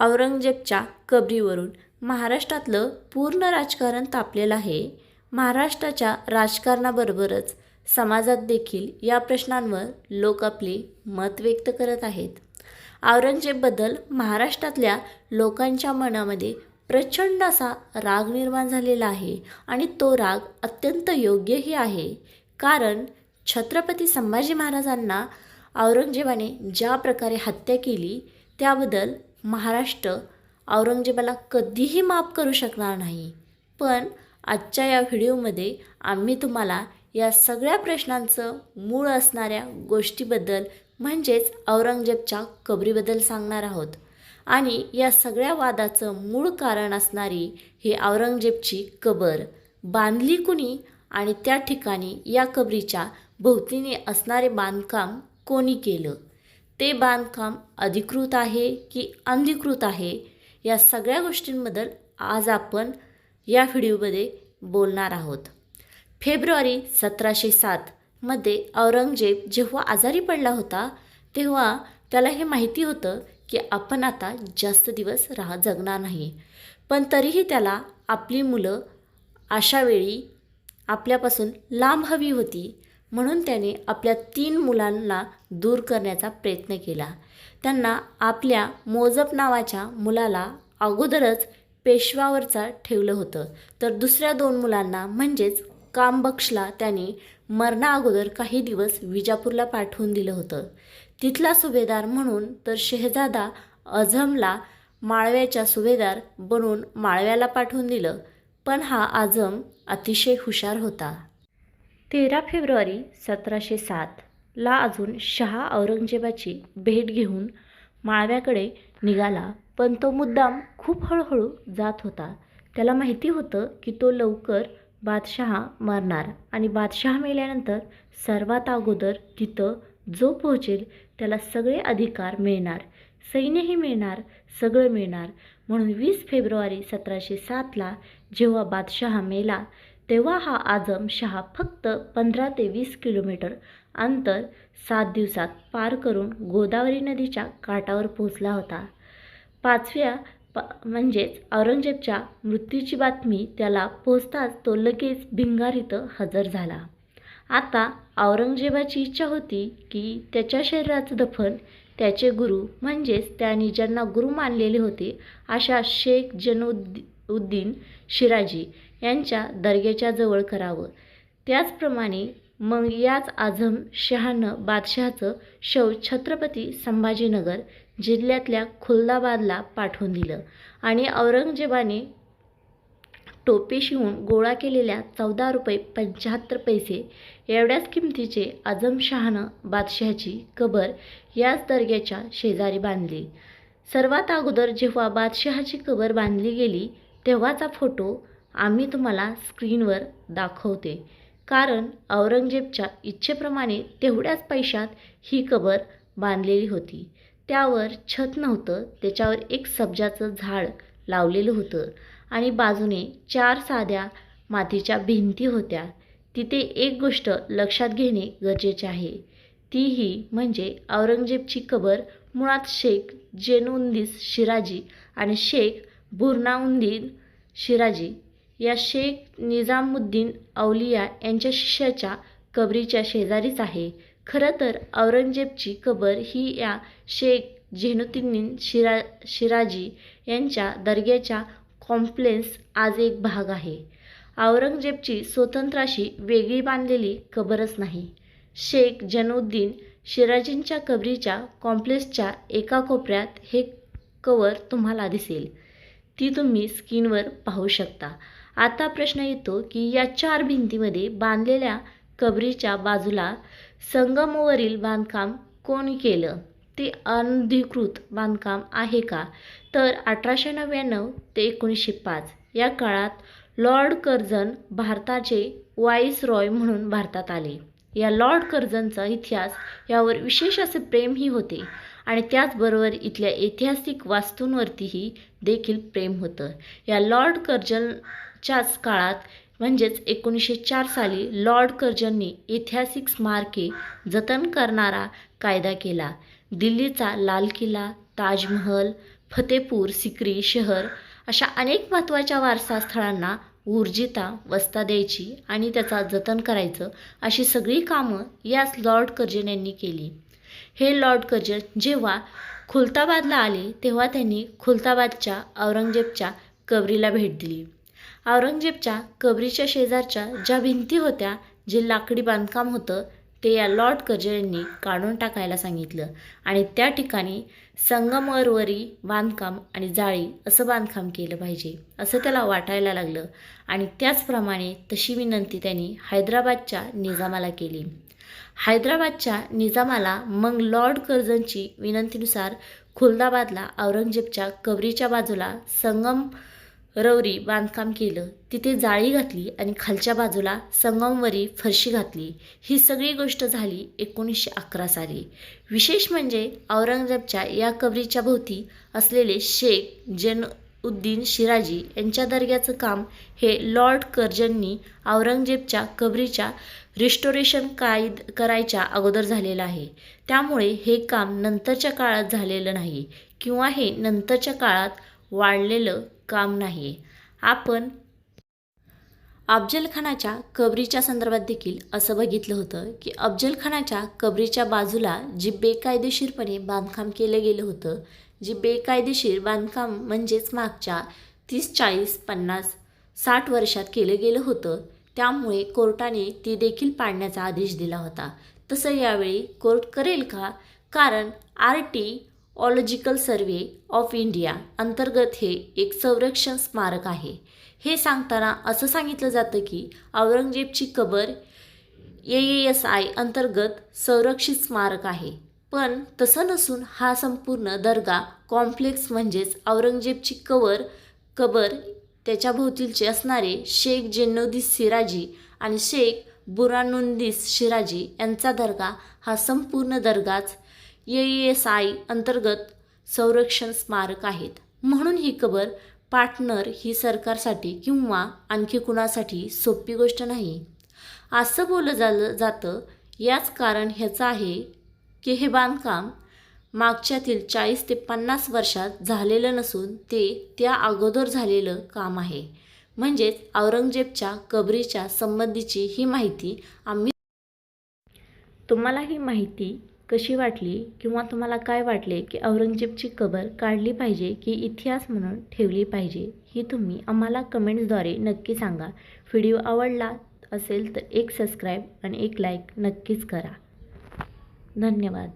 औरंगजेबच्या कबरीवरून महाराष्ट्रातलं पूर्ण राजकारण तापलेलं आहे. महाराष्ट्राच्या राजकारणाबरोबरच समाजात देखील या प्रश्नांवर लोक आपले मत व्यक्त करत आहेत. औरंगजेबबद्दल महाराष्ट्रातल्या लोकांच्या मनामध्ये प्रचंड असा राग निर्माण झालेला आहे आणि तो राग अत्यंत योग्यही आहे. कारण छत्रपती संभाजी महाराजांना औरंगजेबाने ज्या प्रकारे हत्या केली त्याबद्दल महाराष्ट्र औरंगजेबाला कधीही माफ करू शकणार नाही. पण आजच्या या व्हिडिओमध्ये आम्ही तुम्हाला या सगळ्या प्रश्नांचं मूळ असणाऱ्या गोष्टीबद्दल म्हणजेच औरंगजेबच्या कबरीबद्दल सांगणार आहोत. आणि या सगळ्या वादाचं मूळ कारण असणारी ही औरंगजेबची कबर बांधली कुणी आणि त्या ठिकाणी या कबरीच्या भोवतीने असणारे बांधकाम कोणी केलं? ते बांधकाम अधिकृत आहे की अनधिकृत आहे या सगळ्या गोष्टींबद्दल आज आपण या व्हिडिओमध्ये बोलणार आहोत. फेब्रुवारी सतराशे सातमध्ये औरंगजेब जेव्हा आजारी पडला होता तेव्हा त्याला हे माहिती होतं की आपण आता जास्त दिवस राह जगणार नाही. पण तरीही त्याला आपली मुलं अशावेळी आपल्यापासून लांब हवी होती. म्हणून त्याने आपल्या तीन मुलांना दूर करण्याचा प्रयत्न केला. त्यांना आपल्या मोजप नावाच्या मुलाला अगोदरच पेशवावरचा ठेवलं होतं. तर दुसऱ्या दोन मुलांना म्हणजेच कामबक्षला त्याने मरणा अगोदर काही दिवस विजापूरला पाठवून दिलं होतं. तिथला सुभेदार म्हणून तर शेहजादा अझमला माळव्याच्या सुभेदार बनून माळव्याला पाठवून दिलं. पण हा आझम अतिशय हुशार होता. तेरा फेब्रुवारी सतराशे सातला अजून शहा औरंगजेबाची भेट घेऊन माळव्याकडे निघाला. पण तो मुद्दाम खूप हळूहळू जात होता. त्याला माहिती होतं की तो लवकर बादशहा मरणार आणि बादशहा मेल्यानंतर सर्वात अगोदर तिथं जो पोहोचेल त्याला सगळे अधिकार मिळणार. सैन्यही मिळणार सगळं मिळणार. म्हणून वीस फेब्रुवारी सतराशे सातला जेव्हा बादशहा मेला तेव्हा हा आझम शहा फक्त पंधरा ते वीस किलोमीटर अंतर सात दिवसात पार करून गोदावरी नदीच्या काठावर पोहोचला होता. पाचव्या प म्हणजेच औरंगजेबच्या मृत्यूची बातमी त्याला पोचताच तो लगेच भिंगार इथं हजर झाला. आता औरंगजेबाची इच्छा होती की त्याच्या शरीराचं दफन त्याचे गुरु म्हणजेच त्यांनी ज्यांना गुरु मानलेले होते अशा शेख जनुद्दी उद्दीन शिराजी यांच्या दर्ग्याच्या जवळ करावं. त्याचप्रमाणे मग याच आझम शहानं बादशहाचं शव छत्रपती संभाजीनगर जिल्ह्यातल्या खुलदाबादला पाठवून दिलं आणि औरंगजेबाने टोपे शिवून गोळा केलेल्या चौदा रुपये पंच्याहत्तर पैसे एवढ्याच किमतीचे आझमशहानं बादशहाची कबर याच दर्ग्याच्या शेजारी बांधली. सर्वात अगोदर जेव्हा बादशहाची कबर बांधली गेली तेव्हाचा फोटो आम्ही तुम्हाला स्क्रीनवर दाखवते. कारण औरंगजेबच्या इच्छेप्रमाणे तेवढ्याच पैशात ही कबर बांधलेली होती. त्यावर छत नव्हतं त्याच्यावर एक सब्जाचं झाड लावलेलं होतं आणि बाजूने चार साध्या मातीच्या भिंती होत्या. तिथे एक गोष्ट लक्षात घेणे गरजेचे आहे. तीही म्हणजे औरंगजेबची कबर मुळात शेख जेनुंदीस शिराजी आणि शेख बुरनाउंदीन शिराजी या शेख निजामुद्दीन औलिया यांच्या शिष्याच्या कबरीच्या शेजारीच आहे. खरं तर औरंगजेबची कबर ही या शेख झेनुद्दीन शिरा शिराजी यांच्या दर्ग्याच्या कॉम्प्लेक्स आज एक भाग आहे. औरंगजेबची स्वतंत्र अशी वेगळी बांधलेली कबरच नाही. शेख जनुद्दीन शिराजींच्या कबरीच्या कॉम्प्लेक्सच्या एका कोपऱ्यात हे कवर तुम्हाला दिसेल. ती तुम्ही स्क्रीनवर पाहू शकता. आता प्रश्न येतो की या चार भिंतीमध्ये बांधलेल्या कबरीच्या बाजूला संगमवरील बांधकाम कोणी केलं? ते अनधिकृत बांधकाम आहे का? तर अठराशे नव्याण्णव ते एकोणीसशे पाच या काळात लॉर्ड कर्झन भारताचे वाईस रॉय म्हणून भारतात आले. या लॉर्ड कर्जनचा इतिहास यावर विशेष असे प्रेमही होते आणि त्याचबरोबर इथल्या ऐतिहासिक वास्तूंवरतीही देखील प्रेम होतं. या लॉर्ड कर्ज़न च्याच काळात म्हणजेच एकोणीसशे चार साली लॉर्ड कर्जनने ऐतिहासिक स्मारके जतन करणारा कायदा केला. दिल्लीचा लाल किल्ला ताजमहल फतेपूर सिक्री शहर अशा अनेक महत्त्वाच्या वारसा स्थळांना ऊर्जिता वस्ता द्यायची आणि त्याचा जतन करायचं अशी सगळी कामं याच लॉर्ड कर्जन यांनी केली. हे लॉर्ड कर्जन जेव्हा खुलताबादला आले तेव्हा त्यांनी खुलताबादच्या औरंगजेबच्या कबरीला भेट दिली. औरंगजेबच्या कबरीच्या शेजारच्या ज्या भिंती होत्या जे लाकडी बांधकाम होतं ते या लॉर्ड कर्जन यांनी काढून टाकायला सांगितलं. आणि त्या ठिकाणी संगमरवरी बांधकाम आणि जाळी असं बांधकाम केलं पाहिजे असं त्याला वाटायला लागलं. आणि त्याचप्रमाणे तशी विनंती त्यांनी हैदराबादच्या निजामाला केली. हैदराबादच्या निजामाला मग लॉर्ड कर्जनची विनंतीनुसार खुलदाबादला औरंगजेबच्या कबरीच्या बाजूला संगम रवरी बांधकाम केलं. तिथे जाळी घातली आणि खालच्या बाजूला संगमवरी फरशी घातली. ही सगळी गोष्ट झाली एकोणीसशे अकरा साली. विशेष म्हणजे औरंगजेबच्या या कबरीच्या भोवती असलेले शेख जन उद्दीन शिराजी यांच्या दर्ग्याचं काम हे लॉर्ड कर्जननी औरंगजेबच्या कबरीच्या रिस्टोरेशन कायद करायच्या अगोदर झालेलं आहे. त्यामुळे हे काम नंतरच्या काळात झालेलं नाही किंवा हे नंतरच्या काळात वाढलेलं काम नाही आपण अफजलखानाच्या कबरीच्या संदर्भात देखील असं बघितलं होतं की अफजलखानाच्या कबरीच्या बाजूला जी बेकायदेशीरपणे बांधकाम केलं गेलं होतं जी बेकायदेशीर बांधकाम म्हणजेच मागच्या तीस चाळीस पन्नास साठ वर्षात केलं गेलं होतं त्यामुळे कोर्टाने ती देखील पाडण्याचा आदेश दिला होता. तसं यावेळी कोर्ट करेल का? कारण archaeological survey of India अंतर्गत हे एक संरक्षण स्मारक आहे. हे सांगताना असं सांगितलं जातं की औरंगजेबची कबर ए एस आय अंतर्गत संरक्षित स्मारक आहे. पण तसं नसून हा संपूर्ण दर्गा कॉम्प्लेक्स म्हणजेच औरंगजेबची कवर कबर त्याच्याभोवतीलचे असणारे शेख जेन्नोदिस सिराजी आणि शेख बुरानुंदिस शिराजी यांचा दर्गा हा संपूर्ण दर्गाच एस आय अंतर्गत संरक्षण स्मारक आहेत. म्हणून ही कबर पार्टनर ही सरकारसाठी किंवा आणखी कुणासाठी सोपी गोष्ट नाही. असं बोललं झालं जातं याच कारण ह्याचं आहे की हे बांधकाम मागच्यातील चाळीस ते पन्नास वर्षात झालेलं नसून ते त्या अगोदर झालेलं काम आहे. म्हणजेच औरंगजेबच्या कबरीच्या संबंधीची ही माहिती आम्ही तुम्हाला ही माहिती कशी वाटली किंवा तुम्हाला काय वाटले की औरंगजेबची कबर काढली पाहिजे की इतिहास म्हणून ठेवली पाहिजे ही तुम्ही आम्हाला कमेंट्सद्वारे नक्की सांगा. व्हिडिओ आवडला असेल तर एक सबस्क्राईब आणि एक लाईक नक्कीच करा. धन्यवाद.